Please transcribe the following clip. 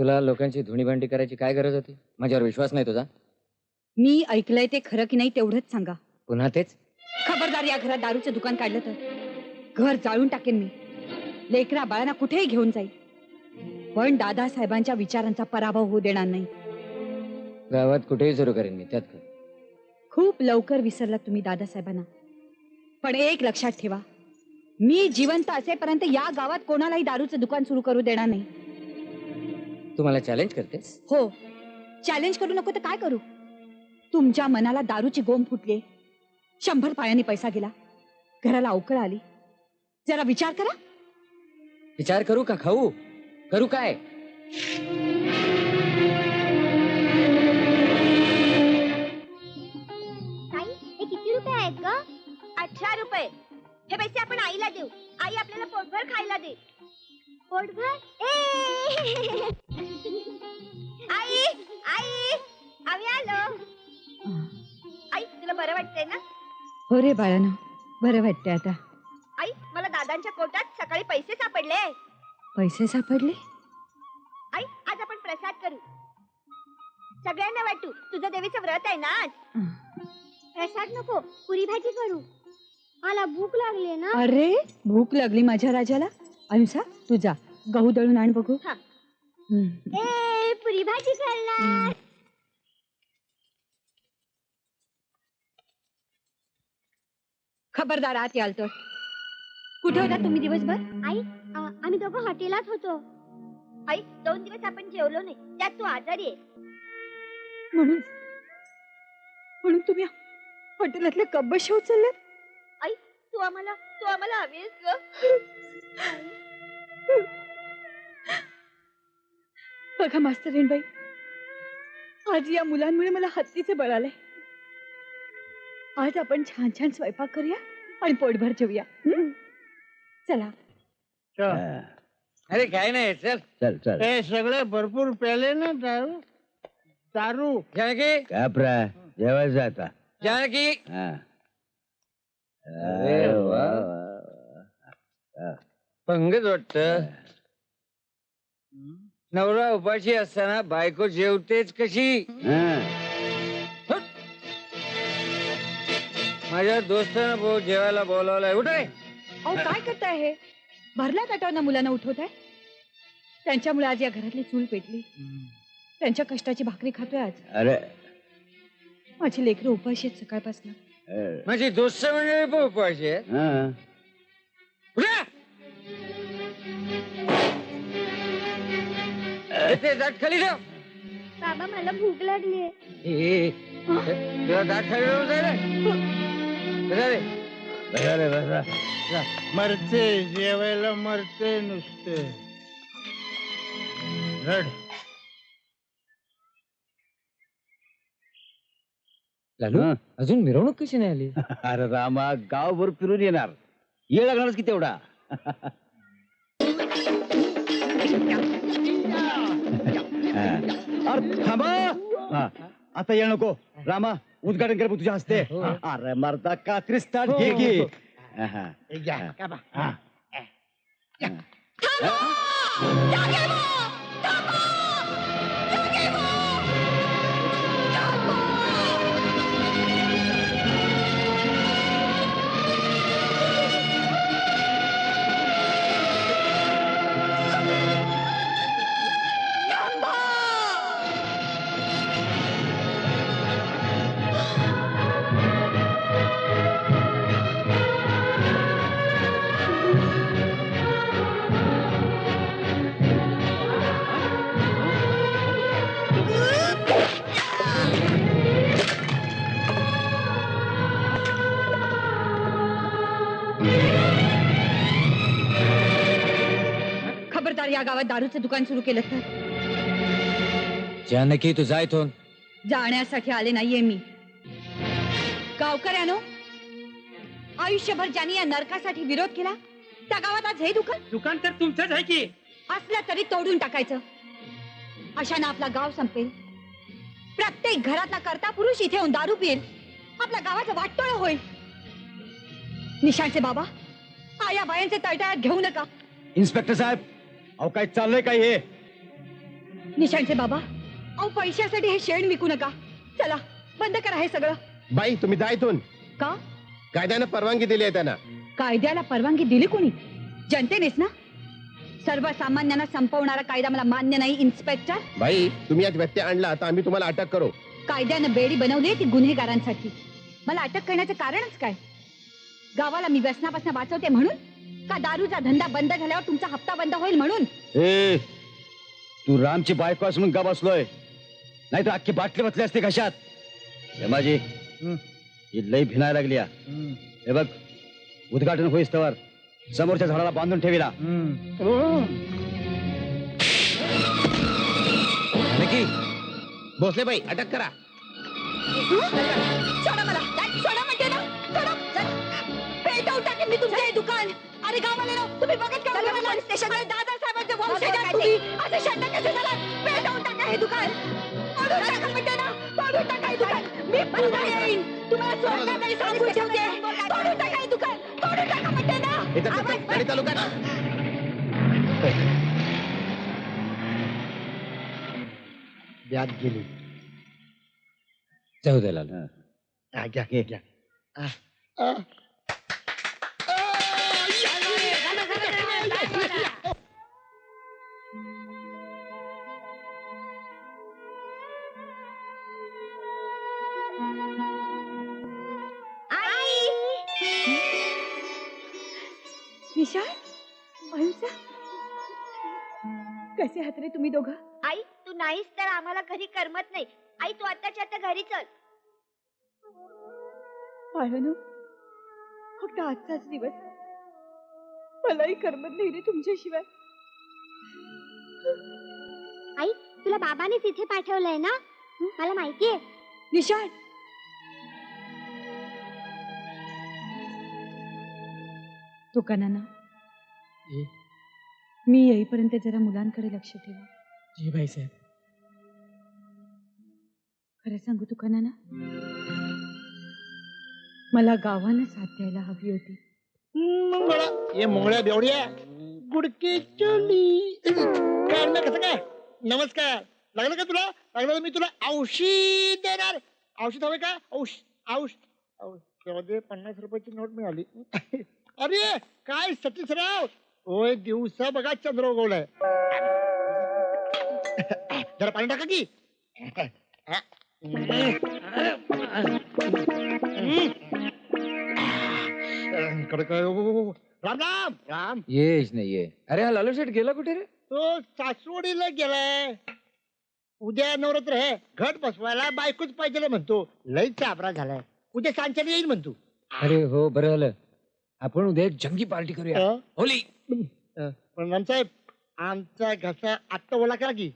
तुला लोकांची धुणी भांडी करायची काय गरज होती? माझ्यावर विश्वास नाही तुझा. मी ऐकलंय ते खरं की नाही तेवढंच सांगा. पुन्हा तेच? खबरदार या घरात दारूचं दुकान काढलं तर? घर जाळून टाकेन मी. लेकरा बाळांना कुठेही घेऊन जाईल. पण दादासाहेबांच्या विचारांचा पराभव होऊ देणार नाही. गावात कुठेही सुरू करेन मी त्यात काय. खूप लवकर विसरलात तुम्ही दादासाहेबांना. पण एक लक्षात ठेवा. मी जिवंत असेपर्यंत या गावात कोणालाही दारूचं दुकान सुरू करू देणार नाही. तू मला चॅलेंज करतेस हो. चॅलेंज करू नको तर काय करू? तुमच्या मनाला दारूची गोम फुटली. शंभर पायांनी पैसा गेला. घराला अवकळ आली. जरा विचार करा. विचार करू का खाऊ? करू काय? ताई हे किती रुपये आहेत ग? अठरा रुपये. हे पैसे आपण आईला देऊ. आई आपल्याला पोटभर खायला दे. पोटभर? ए! आई आई आम्ही आलो. आई तुला बरं वाटतंय ना? हो रे बाळानं बरं वाटतंय आता. आई मला दादांच्या पोटात सकाळी पैसे सापडले. पैसे सापडले? आई आज आपण प्रसाद करू. सगळ्यांना वाटू तुझं देवीचं व्रत आहे ना आज? प्रसाद नको पुरी भाजी करू. मला भूक लागली ना. अरे भूक लागली माझ्या राजाला? अहिंसा तू जा. गहू दळून आण बघू. हा. हम्म. ए पुरी भाजी करणार. खबरदार आत याल तर. कुठे होता तुम्ही दिवसभर? आई अ, आम्ही दोघं हॉटेलात होतो. आई दोन दिवस आपण जेवलो नाही. त्यात तू आजारी आहे. म्हणून म्हणून तुम्ही हॉटेलातले कब्बशी उचलले तू आम्हाला तू आम्हाला हवीस ग. बघा मास्तर बाई आज या मुलांमुळे मला हत्तीचे बळ आले आज आपण छान छान स्वयंपाक करूया आणि पोटभर जेवूया? चला. अरे काय नाही चल. चल चल. हे सगळे भरपूर प्याले ना दारू? दारू. जानकी कापरा जेवायचं आता. जानकी हा. अरे वा. पंगत वाटत. नवरा उपाशी असताना बायको जेवतेच कशी? हा. माझ्या दोस्तानं भाऊ जेवायला बोलावलाय. उठे अहो काय करताय हे? भरल्या ताटावरनं मुलांना उठवत आहे त्यांच्यामुळे आज या घरातली चूल पेटली. त्यांच्या कष्टाची भाकरी खातोय आज. अरे. माझी लेकरं उपाशी आहेत सकाळपासून. माझी दोस्त म्हणजे उपाशी आहे ते दाट खाली ठेव बाबा मला भूक लागली ए, तुला दाट खाली ठेवून जायला बसा रे. बसा रे बसा मरते जेवायला मरते नुसते. रड. लालू हा. अजून मिरवणूक कशी नाही आली? अरे रामा गावभर फिरून येणार. ये लागणारच की तेवढा. अरे थांबा। हा. आता ये नको रामा उद्घाटन कर तुझ्या हस्ते अरे मरता कात्री स्टार्ट घे की हा, हा. हे। घ्या, का बा. हा. खबरदार या गावात दारूचं दुकान सुरू केलं तर जानकी तू जाय इथून. जाण्यासाठी आले नाहीये मी. गावकऱ्यानो आयुष्यभर ज्यांनी या नरकासाठी विरोध केला त्या गावात आज हे दुकान दुकान तर तुमचंच आहे की? असलं तरी तोडून टाकायचं. अशानं आपला गाव संपेल. प्रत्येक घरातला करता पुरुष इथे येऊन दारू पिईल. आपल्या गावाचं वाटतोळ होईल. निशांचे बाबा आया बायांचे तळटाळ्यात घेऊ नका. इन्स्पेक्टर साहेब अहो काय चाललंय काय हे? निशांचे बाबा अहो पैशासाठी हे शेण विकू नका. चला बंद करा हे सगळं. बाई तुम्ही जा इथून. का? कायद्यानं परवानगी दिली आहे त्यांना. कायद्याला परवानगी दिली कोणी? जनतेनेच ना? सर्वसामान्यांना संपवणारा कायदा मला मान्य नाही इन्स्पेक्टर. बाई तुम्ही यात व्यत्यय आणला तर आम्ही तुम्हाला अटक करू. कायद्यानं बेडी बनवली ती गुन्हेगारांसाठी. मला अटक करण्याचं कारणच काय? गावाला मी व्यसनापासून वाचवते म्हणून का दारूचा धंदा बंद झाल्यावर तुमचा हप्ता बंद होईल म्हणून? ए तू रामची बायको असून का बसलोय. नाही तर अख्खी बाटली बसली असते कशात माझी हं. ही लई भिनायला लागली हा. हे बघ उद्घाटन होईस तवर. समोरच्या झाडाला बांधून ठेविला. नक्की भोसले बाई अटक करा. सोडा मला. सोडा म्हणते ना. सोडा. पेटवून टाकेन मी तुमचं हे दुकान. अरे गावाला ना तुम्ही बघत का मला स्टेशनला दादा साहेबांचे वंशज आहात तुम्ही असे शंड कसे झाला? पेटवून टाका हे दुकान. पाडून टाका म्हणते ना पाडून टाका हे दुकान. मी पुन्हा येईन. तुम्हाला सोडणार नाही सांगून ठेवते. पाडून टाका. हे दुकान. पाडून टाका म्हणते ना. इथं आवाज गाडी चालू करा. ब्यात गेली. जाऊ दे लाल. हं. हा, घ्या. घे. घ्या विशाल अहिंसा कसे हात रे तुम्ही दोघं आई तू नाहीस तर आम्हाला घरी करमत नाही. आई तू आताच्या आता घरी चल. बाळानो फक्त आजचाच दिवस. मलाही करमत नाही रे तुमच्याशिवाय. आई तुला बाबानेच इथे पाठवलंय ना? मला माहितीये. निशाण दुकानाना जी. मी येईपर्यंत जरा मुलांकडे लक्ष ठेवा. जी भाई साहेब. खरं सांगू दुकानाना मला गावानं साथ द्यायला हवी होती. मंगळा ये मंगळ्या बेवड्या गुडके चोली. काय कसं काय? नमस्कार. लागलं का तुला? लागलं तर मी तुला औषध देणार. औषध हवे का? औष औष. औष पन्नास रुपयाची नोट मिळाली. अरे काय सतीशराव? होय दिवसा बघा चंद्र उगवलाय. जरा पाणी टाका की. कडक राम राम राम. येच नाही ये. अरे हा लालू शेठ गेला कुठे रे? तो सासवडीला गेलाय. उद्या नवरात्र आहे. घट बसवायला बायकोच पाहिजे म्हणतो. लई चाबरा झालाय. उद्या सांच्याला येईल म्हणतो. अरे हो बरं झालं. आपण उद्या एक जंगी पार्टी करूया. अं? होली. पण रामसाहेब आमचा घसा आत्ता ओला करा की.